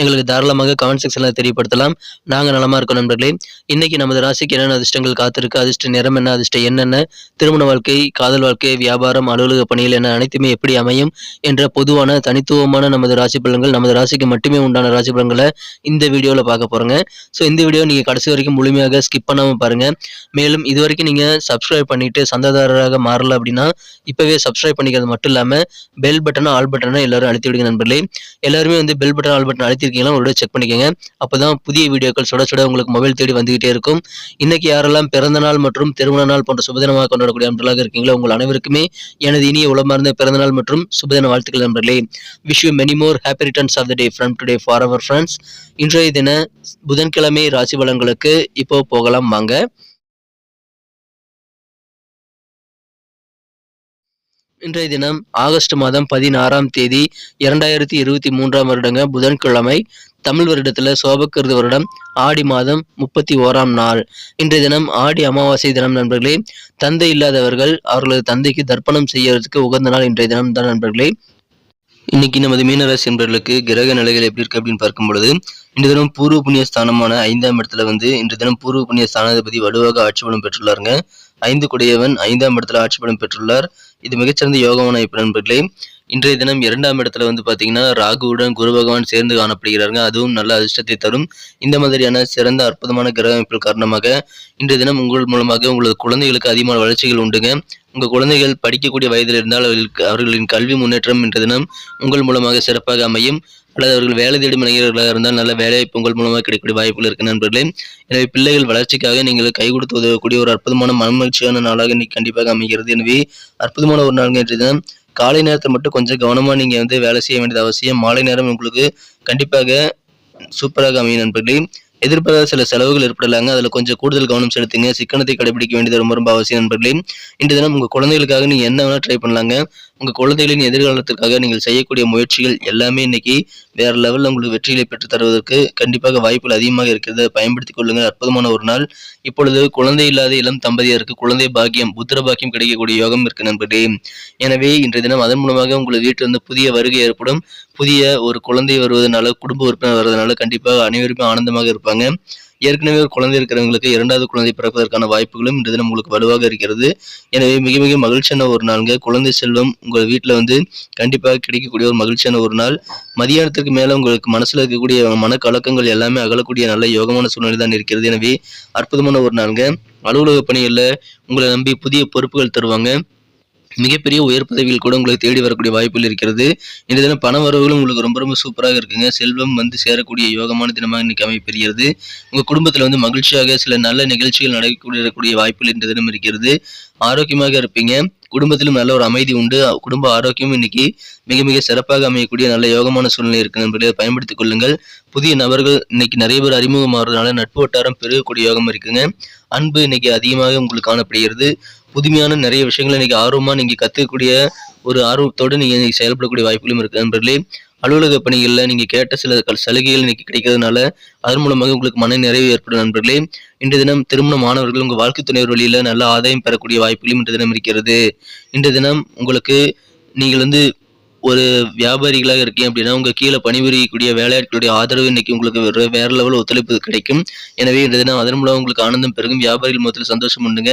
எங்களுக்கு தாராளமாக கமெண்ட் செக்ஷனில் தெரியப்படுத்தலாம். நாங்கள் நலமாக இருக்கோம் நண்பர்களே. இன்னைக்கு நமது ராசிக்கு என்னென்ன அதிர்ஷ்டங்கள் காத்திருக்கு? அதிர்ஷ்ட நிறம் என்ன? அதிர்ஷ்டம் என்னென்ன திருமண வாழ்க்கை காதல் வாழ்க்கை வியாபாரம் அலுவலக பணிகள் என அனைத்துமே எப்படி அமையும்? என்ற பொதுவான தனித்துவமான நமது ராசி பலன்கள் நமது ராசிக்கு மட்டுமே உண்டான ராசி பலன்களை இந்த வீடியோவில் பார்க்க போகிறோங்க ஸோ இந்த வீடியோ நீங்கள் கடைசி வரைக்கும் முழுமையாக ஸ்கிப் பண்ணாமல் பாருங்கள் மேலும் இது வரைக்கும் நீங்கள் சப்ஸ்கிரைப் பண்ணிட்டு சந்தாதாரராக மாறல அப்படின்னா இப்போவே சப்ஸ்கிரைப் பண்ணிக்கிறது மட்டும் இல்லாமல் பெல் பட்டனும் ஆல் பட்டனும் எல்லாரும் அழுத்தி விடுங்க நண்பர்களே. எல்லாருமே வந்து பெல் பட்டன் ஆல் பட்டன் வச்சிருக்கீங்களா ஒரு செக் பண்ணிக்கோங்க. அப்போதான் புதிய வீடியோக்கள் சுட சுட உங்களுக்கு மொபைல் தேடி வந்துகிட்டே இருக்கும். இன்னைக்கு யாரெல்லாம் பிறந்த நாள் மற்றும் திருமண நாள் போன்ற சுபதினமாக கொண்டாடக்கூடிய அன்றலாக இருக்கீங்களோ உங்கள் அனைவருக்குமே எனது இனிய உளமார்ந்த பிறந்த நாள் மற்றும் சுபதின வாழ்த்துக்கள் நண்பர்களே. Wish you many more happy returns of the day from today for our friends இன்றைய தின புதன்கிழமை ராசி பலன்களுக்கு இப்போ போகலாம். வாங்க. இன்றைய தினம் ஆகஸ்ட் மாதம் பதினாறாம் தேதி இரண்டாயிரத்தி இருபத்தி மூன்றாம் வருடங்க புதன்கிழமை தமிழ் வருடத்துல சோபக்கிருது வருடம் ஆடி மாதம் முப்பத்தி ஓராம் நாள். இன்றைய தினம் ஆடி அமாவாசை தினம் நண்பர்களே. தந்தை இல்லாதவர்கள் அவர்களது தந்தைக்கு தர்ப்பணம் செய்யறதுக்கு உகந்த நாள் இன்றைய தினம் தான் நண்பர்களே. இன்னைக்கு நமது மீனராசி என்பவர்களுக்கு கிரக நிலைகள் எப்படி இருக்கு அப்படின்னு பார்க்கும் பொழுது இன்று தினம் பூர்வ புண்ணிய ஸ்தானமான ஐந்தாம் இடத்துல வந்து இன்று தினம் பூர்வ புண்ணிய ஸ்தானாதிபதி வலுவாக ஆட்சி பலம் பெற்றுள்ளாருங்க. ஐந்து குடையவன் ஐந்தாம் இடத்துல ஆட்சி பலம் பெற்றுள்ளார். இது மிகச்சிறந்த யோகமான இப்ப நண்பர்களே இன்றைய தினம் இரண்டாம் இடத்துல வந்து பார்த்தீங்கன்னா ராகுவுடன் குரு பகவான் சேர்ந்து காணப்படுகிறார்கள் அதுவும் நல்ல அதிர்ஷ்டத்தை தரும். இந்த மாதிரியான சிறந்த அற்புதமான கிரக அமைப்புகள் காரணமாக இன்றைய தினம் உங்கள் மூலமாக உங்களது குழந்தைகளுக்கு அதிகமான வளர்ச்சிகள் உண்டுங்க. உங்கள் குழந்தைகள் படிக்கக்கூடிய வயதில் இருந்தால் அவர்களுக்கு அவர்களின் கல்வி முன்னேற்றம் இன்றைய தினம் உங்கள் மூலமாக சிறப்பாக அமையும். அல்லது அவர்கள் வேலை தேடும் இளைஞர்களாக இருந்தால் நல்ல வேலை உங்கள் மூலமாக கிடைக்கக்கூடிய வாய்ப்புகள் இருக்கு நண்பர்களே. எனவே பிள்ளைகள் வளர்ச்சிக்காக நீங்கள் கை கொடுத்து உதவக்கூடிய ஒரு அற்புதமான மனமகிழ்ச்சியான நாளாக இன்னைக்கு கண்டிப்பாக அமைகிறது. எனவே அற்புதமான ஒரு நாள் என்று காலை நேரத்தை மட்டும் கொஞ்சம் கவனமாக நீங்கள் வந்து வேலை செய்ய வேண்டியது அவசியம். மாலை நேரம் உங்களுக்கு கண்டிப்பாக சூப்பராக அமையும் நண்பர்களே. எதிர்பாராத சில செலவுகள் ஏற்படலாங்க. அதில் கொஞ்சம் கூடுதல் கவனம் செலுத்துங்க. சிக்கனத்தை கடைபிடிக்க வேண்டியது ரொம்ப ரொம்ப அவசியம் நண்பர்களே. இன்று தினம் உங்கள் குழந்தைகளுக்காக நீங்கள் என்ன வேணால் ட்ரை பண்ணலாங்க. உங்கள் குழந்தைகளின் எதிர்காலத்திற்காக நீங்கள் செய்யக்கூடிய முயற்சிகள் எல்லாமே இன்னைக்கு வேற லெவலில் உங்களுக்கு வெற்றிகளை பெற்று தருவதற்கு கண்டிப்பாக வாய்ப்புகள் அதிகமாக இருக்கிறது பயன்படுத்திக் கொள்ளுங்கள். அற்புதமான ஒரு நாள். இப்பொழுது குழந்தை இல்லாத இளம் தம்பதியருக்கு குழந்தை பாக்கியம் புத்திர பாக்கியம் கிடைக்கக்கூடிய யோகம் இருக்கு நண்பர்களே. எனவே இன்றைய தினம் அதன் மூலமாக உங்கள் வீட்டிலிருந்து புதிய வருகை ஏற்படும். புதிய ஒரு குழந்தை வருவதனால குடும்ப உறுப்பினர் வருவதனால கண்டிப்பாக அனைவருமே ஆனந்தமாக இருப்பாங்க. ஏற்கனவே ஒரு குழந்தை இருக்கிறவங்களுக்கு இரண்டாவது குழந்தை பிறப்பதற்கான வாய்ப்புகளும் இன்று தினம் உங்களுக்கு வலுவாக இருக்கிறது. எனவே மிக மிக மகிழ்ச்சியான ஒரு நாளுங்க. குழந்தை செல்வம் உங்கள் வீட்டில் வந்து கண்டிப்பாக கிடைக்கக்கூடிய ஒரு மகிழ்ச்சியான ஒரு நாள். மதியானத்துக்கு மேலே உங்களுக்கு மனசில் இருக்கக்கூடிய மனக்கலக்கங்கள் எல்லாமே அகலக்கூடிய நல்ல யோகமான சூழ்நிலை தான் இருக்கிறது. எனவே அற்புதமான ஒரு நாளுங்க. அலுவலக பணிகளில் உங்களை நம்பி புதிய பொறுப்புகள் தருவாங்க. மிகப்பெரிய உயர் பதவியில் கூட உங்களுக்கு தேடி வரக்கூடிய வாய்ப்புகள் இருக்கிறது. இந்த தினம் பண வரவுகளும் உங்களுக்கு ரொம்ப ரொம்ப சூப்பராக இருக்குங்க. செல்வம் வந்து சேரக்கூடிய யோகமான தினமாக இன்னைக்கு அமைப்பெறுகிறது உங்கள் குடும்பத்தில் வந்து மகிழ்ச்சியாக சில நல்ல நிகழ்ச்சிகள் நடக்கக்கூடிய வாய்ப்புகள் இந்த தினம் இருக்கிறது. ஆரோக்கியமாக இருப்பீங்க. குடும்பத்திலும் நல்ல ஒரு அமைதி உண்டு. குடும்ப ஆரோக்கியம் இன்னைக்கு மிக மிக சிறப்பாக அமையக்கூடிய நல்ல யோகமான சூழ்நிலை இருக்கு நண்பர்களே பயன்படுத்திக் கொள்ளுங்கள். புதிய நபர்கள் இன்னைக்கு நிறைய பேர் அறிமுகமாகிறதுனால நட்பு வட்டாரம் பெருகக்கூடிய யோகம் இருக்குங்க. அன்பு இன்னைக்கு அதிகமாக உங்களுக்கு காணப்படுகிறது. புதுமையான நிறைய விஷயங்களை இன்னைக்கு ஆர்வமா நீங்க கத்துக்கக்கூடிய ஒரு ஆர்வத்தோடு நீங்க இன்னைக்கு செயல்படக்கூடிய வாய்ப்புகளும் இருக்கு நண்பர்களே. அலுவலக பணிகளில் நீங்கள் கேட்ட சில சலுகைகள் இன்னைக்கு கிடைக்கிறதுனால அதன் மூலமாக உங்களுக்கு மன நிறைவு ஏற்படும் நண்பர்களே. இன்று தினம் திருமண மாணவர்கள் உங்கள் வாழ்க்கை துணைவர் வழியில் நல்ல ஆதாயம் பெறக்கூடிய வாய்ப்புகளும் இன்று தினம் இருக்கிறது. இன்று தினம் உங்களுக்கு நீங்கள் வந்து ஒரு வியாபாரிகளாக இருக்கீங்க அப்படின்னா உங்கள் கீழே பணிபுரியக்கூடிய வேலையாட்களுடைய ஆதரவு இன்னைக்கு உங்களுக்கு வேற வேற லெவல் ஒத்துழைப்பு கிடைக்கும். எனவே இன்று தினம் அதன் மூலம் உங்களுக்கு ஆனந்தம் பெருகும் வியாபாரிகள் மொத்தத்தில் சந்தோஷம் பண்ணுங்க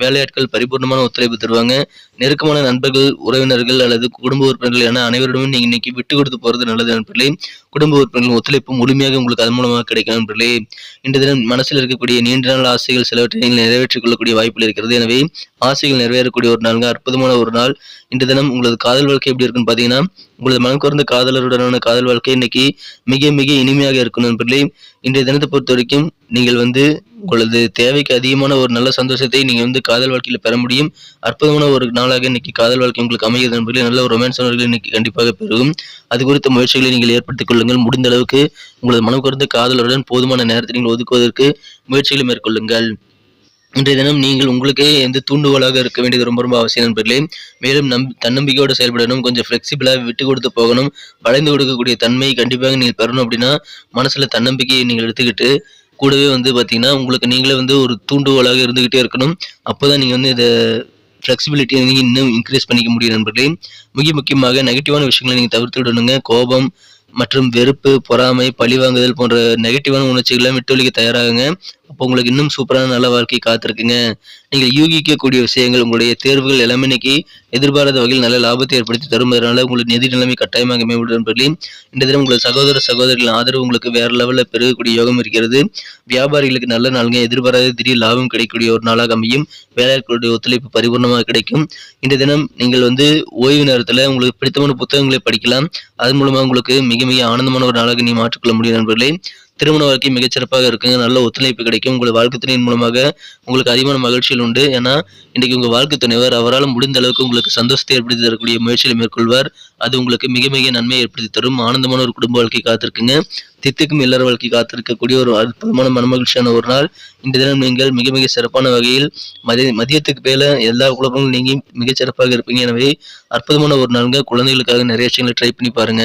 வேலையாட்கள் பரிபூர்ணமான ஒத்துழைப்பு தருவாங்க. நெருக்கமான நண்பர்கள் உறவினர்கள் அல்லது குடும்ப உறுப்பினர்கள் என அனைவரிடமும் நீங்க இன்னைக்கு விட்டு கொடுத்து போறது நல்லது நண்பர்களே. குடும்ப உறுப்பினர்கள் ஒத்துழைப்பு முழுமையாக உங்களுக்கு அது மூலமாக கிடைக்கும் நண்பர்களே. இன்று தினம் மனசில் இருக்கக்கூடிய நீண்ட நாள் ஆசைகள் சிலவற்றை நீங்கள் நிறைவேற்றிக் கொள்ளக்கூடிய வாய்ப்புகள் இருக்கிறது. எனவே ஆசைகள் நிறைவேறக்கூடிய ஒரு நாளுங்க. அற்புதமான ஒரு நாள். இன்று தினம் உங்களது காதல் வாழ்க்கை எப்படி இருக்குன்னு பாத்தீங்கன்னா உங்களது மனம் குறைந்த காதலருடனான காதல் வாழ்க்கை இன்னைக்கு மிக மிக இனிமையாக இருக்கும் நண்பர்களே. இன்றைய தினத்தை பொறுத்த வரைக்கும் நீங்கள் வந்து உங்களது தேவைக்கு அதிகமான ஒரு நல்ல சந்தோஷத்தை நீங்கள் வந்து காதல் வாழ்க்கையில் பெற முடியும். அற்புதமான ஒரு நாளாக இன்னைக்கு காதல் வாழ்க்கை உங்களுக்கு அமைகிறது நண்பர்களே. நல்ல ஒரு ரொமான்ஸ் இன்னைக்கு கண்டிப்பாக பெருகும். அது குறித்த முயற்சிகளை நீங்கள் ஏற்படுத்திக் கொள்ளுங்கள். முடிந்த அளவுக்கு உங்களது மனம் குறைந்த காதலருடன் போதுமான நேரத்தை நீங்கள் ஒதுக்குவதற்கு முயற்சிகளை மேற்கொள்ளுங்கள். இன்றைய தினம் நீங்கள் உங்களுக்கே எந்த தூண்டுகோலாக இருக்க வேண்டியது ரொம்ப ரொம்ப அவசியம் நண்பர்களே. மேலும் நம் தன்னம்பிக்கையோடு செயல்படணும் கொஞ்சம் ஃப்ளெக்சிபிளாக விட்டு கொடுத்து போகணும் வளைந்து கொடுக்கக்கூடிய தன்மை கண்டிப்பாக நீங்கள் பெறணும் அப்படின்னா மனசில் தன்னம்பிக்கையை நீங்கள் எடுத்துக்கிட்டு கூடவே வந்து பார்த்தீங்கன்னா உங்களுக்கு நீங்களே வந்து ஒரு தூண்டுகோலாக இருந்துக்கிட்டே இருக்கணும். அப்போ தான் நீங்கள் வந்து இதை ஃப்ளெக்சிபிலிட்டியை நீங்கள் இன்னும் இன்க்ரீஸ் பண்ணிக்க முடியும் நண்பர்களே. மிக முக்கியமாக நெகட்டிவான விஷயங்களை நீங்கள் தவிர்த்து விடணுங்க. கோபம் மற்றும் வெறுப்பு பொறாமை பழிவாங்குதல் போன்ற நெகட்டிவான உணர்ச்சிகளை விட்டொழிக்க தயாராகுங்க. அப்போ உங்களுக்கு இன்னும் சூப்பரான நல்ல வாழ்க்கை காத்திருக்குங்க. நீங்கள் யூகிக்கக்கூடிய விஷயங்கள் உங்களுடைய தேர்வுகள் எல்லாமே இன்னைக்கு எதிர்பாராத வகையில் நல்ல லாபத்தை ஏற்படுத்தி தரும். அதனால உங்களுக்கு நிதி நிலைமை கட்டாயமாக மேம்படும் சொல்லி இந்த தினம் உங்கள் சகோதர சகோதரிகளின் ஆதரவு உங்களுக்கு வேற லெவலில் பெருகக்கூடிய யோகம் இருக்கிறது. வியாபாரிகளுக்கு நல்ல நாளுங்க. எதிர்பாராத திடீர் லாபம் கிடைக்கக்கூடிய ஒரு நாளாக அமையும். வேலையாட்களுடைய ஒத்துழைப்பு பரிபூர்ணமாக கிடைக்கும். இந்த தினம் நீங்கள் வந்து ஓய்வு நேரத்தில் உங்களுக்கு பிடித்தமான புத்தகங்களை படிக்கலாம். அதன் மூலமாக உங்களுக்கு மிக மிக ஆனந்தமான ஒரு நாளாக நீ மாற்றிக்கொள்ள முடியும் நண்பர்களே. திருமண வாழ்க்கை மிகச்சிறப்பாக இருக்குங்க. நல்ல ஒத்துழைப்பு கிடைக்கும். உங்கள் வாழ்க்கை துணையின் மூலமாக உங்களுக்கு அதிகமான மகிழ்ச்சியில் உண்டு. ஏன்னா இன்றைக்கு உங்கள் வாழ்க்கை துணைவர் அவரால் முடிந்த அளவுக்கு உங்களுக்கு சந்தோஷத்தை ஏற்படுத்தி தரக்கூடிய முயற்சிகளை மேற்கொள்வார். அது உங்களுக்கு மிக மிக நன்மையை ஏற்படுத்தி தரும். ஆனந்தமான ஒரு குடும்ப வாழ்க்கை காத்திருக்குங்க. தித்துக்கும் இல்லற வாழ்க்கை காத்திருக்கக்கூடிய ஒரு அற்புதமான மனமகிழ்ச்சியான ஒரு நாள். இந்த தினம் நீங்கள் மிக மிக சிறப்பான வகையில் மதிய மதியத்துக்கு மேல எல்லா குழப்பங்களும் நீங்கி மிகச் சிறப்பாக இருப்பீங்க. எனவே அற்புதமான ஒரு நாளுங்க. குழந்தைகளுக்காக நிறைய விஷயங்களை ட்ரை பண்ணி பாருங்க.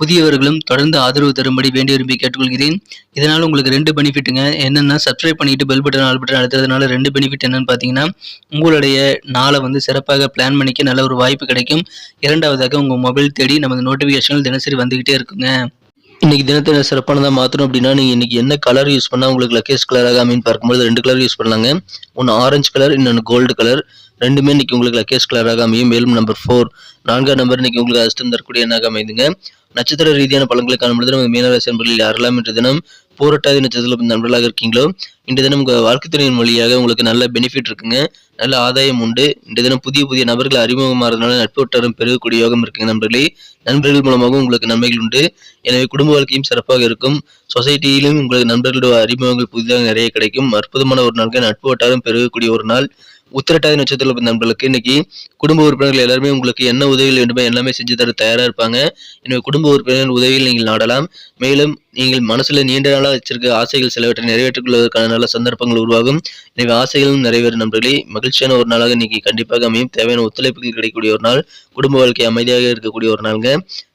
புதியவர்களும் தொடர்ந்து ஆதரவு தரும்படி வேண்டி விரும்பி கேட்டுக்கொள்கிறேன். இதனால் உங்களுக்கு ரெண்டு பெனிஃபிட்டுங்க. என்னென்னா சப்ஸ்கிரைப் பண்ணிட்டு பெல் பட்டன் ஆல் பட்டன் அழுத்துறதுனால ரெண்டு பெனிஃபிட் என்னன்னு பார்த்தீங்கன்னா உங்களுடைய நாளை வந்து சிறப்பாக பிளான் பண்ணிக்க நல்ல ஒரு வாய்ப்பு கிடைக்கும். இரண்டாவதாக உங்கள் மொபைல் தேடி நமது நோட்டிஃபிகேஷன்கள் தினசரி வந்துக்கிட்டே இருக்குங்க. இன்னைக்கு தினத்தை சிறப்பானதாக மாற்றணும் அப்படின்னா நீங்கள் இன்னைக்கு என்ன கலர் யூஸ் பண்ணால் உங்களுக்கு லக்கேஜ் கலராக அமைன்னு பார்க்கும்போது ரெண்டு கலர் யூஸ் பண்ணலாங்க. ஒன்று ஆரஞ்சு கலர் இன்னொன்று கோல்டு கலர் ரெண்டுமே இன்னைக்கு உங்களுக்கு லக்கேஜ் கலராக அமையும். மேலும் நம்பர் ஃபோர் நான்காம் நம்பர் இன்னைக்கு உங்களுக்கு அதிர்ஷ்டம் தரக்கூடிய எண்ணாக அமைதுங்க நட்சத்திர ரீதியான பலன்களை காணும்பொழுது நமது மீனராசி நண்பர்கள் யாரெல்லாம் இன்று தினம் போராட்டாதி நட்சத்திரத்தில் நண்பர்களாக இருக்கீங்களோ இன்று தினம் உங்கள் வாழ்க்கை துறையின் வழியாக உங்களுக்கு நல்ல பெனிஃபிட் இருக்குங்க. நல்ல ஆதாயம் உண்டு. இன்று தினம் புதிய புதிய நபர்கள் அறிமுகமாகிறதுனால நட்பு வட்டாரம் பெருகக்கூடிய யோகம் இருக்குங்க நண்பர்களே. நண்பர்கள் மூலமாகவும் உங்களுக்கு நன்மைகள் உண்டு. எனவே குடும்ப வாழ்க்கையும் சிறப்பாக இருக்கும். சொசைட்டியிலும் உங்களுக்கு நண்பர்களோட அறிமுகங்கள் புதிதாக நிறைய கிடைக்கும். அற்புதமான ஒரு நாளுக்கு நட்பு வட்டாரம் பெருகக்கூடிய ஒரு நாள். உத்திரட்டாதி நட்சத்திர நண்பர்களுக்கு இன்னைக்கு குடும்ப உறுப்பினர்கள் எல்லாருமே உங்களுக்கு என்ன உதவிகள் வேண்டுமோ எல்லாமே செஞ்சு தர தயாராக இருப்பாங்க. எனவே குடும்ப உறுப்பினர்கள் உதவியில் நீங்கள் நாடலாம். மேலும் நீங்கள் மனசில் நீண்ட நாளாக வச்சிருக்க ஆசைகள் சிலவற்றை நிறைவேற்றிக் கொள்வதற்கான நல்ல சந்தர்ப்பங்கள் உருவாகும். எனவே ஆசைகளும் நிறைவேறும் நண்பர்களே. மகிழ்ச்சியான ஒரு நாளாக இன்னைக்கு கண்டிப்பாக அமையும். தேவையான ஒத்துழைப்புகள் கிடைக்கக்கூடிய ஒரு நாள். குடும்ப வாழ்க்கை அமைதியாக இருக்கக்கூடிய ஒரு நாளுங்க.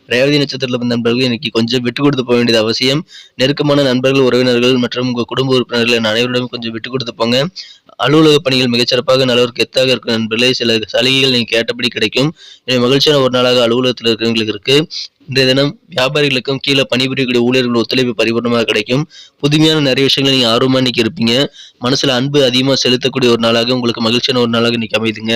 ரேவதி நட்சத்திரத்தில் பிறந்த நண்பர்கள் இன்னைக்கு கொஞ்சம் விட்டு கொடுத்து போக வேண்டியது அவசியம். நெருக்கமான நண்பர்கள் உறவினர்கள் மற்றும் உங்கள் குடும்ப உறுப்பினர்கள் என அனைவரிடமும் கொஞ்சம் விட்டு கொடுத்து போங்க. அலுவலக பணிகள் மிகச்சிறப்பாக நல்லவருக்கு எத்தாக இருக்கும் நண்பர்களே சில சலுகைகள் நீங்கள் கேட்டபடி கிடைக்கும். எனவே மகிழ்ச்சியான ஒரு நாளாக அலுவலகத்தில் இருக்கிறவங்களுக்கு இருக்கு. இன்றைய தினம் வியாபாரிகளுக்கும் கீழே பணிபுரியக்கூடிய ஊழியர்கள் ஒத்துழைப்பு பரிபூர்ணமாக கிடைக்கும். புதுமையான நிறைய விஷயங்களை நீங்கள் ஆர்வமாக இன்னைக்கு இருப்பீங்க. மனசில் அன்பு அதிகமாக செலுத்தக்கூடிய ஒரு நாளாக உங்களுக்கு மகிழ்ச்சியான ஒரு நாளாக இன்னைக்கு அமைதுங்க.